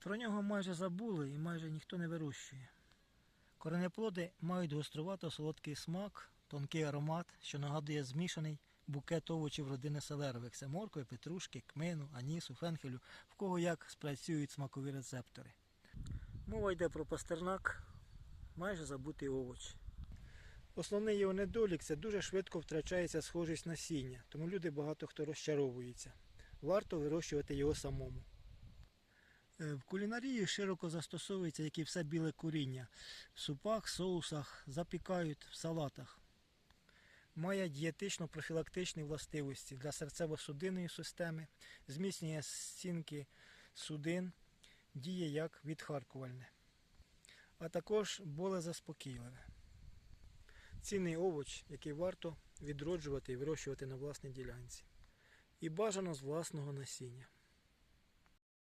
Про нього майже забули і майже ніхто не вирощує. Коренеплоди мають гострувато солодкий смак, тонкий аромат, що нагадує змішаний букет овочів родини селерових. Це моркви, петрушки, кмину, анісу, фенхелю, в кого як спрацюють смакові рецептори. Мова йде про пастернак, майже забутий овоч. Основний його недолік це дуже швидко втрачається схожість насіння, тому люди багато хто розчаровується. Варто вирощувати його самому. В кулінарії широко застосовується, як і все біле куріння. В супах, соусах, запікають, в салатах. Має дієтично-профілактичні властивості для серцево-судинної системи, зміцнює стінки судин, діє як відхаркувальне, а також болезаспокійливе. Цінний овоч, який варто відроджувати і вирощувати на власній ділянці. І бажано з власного насіння.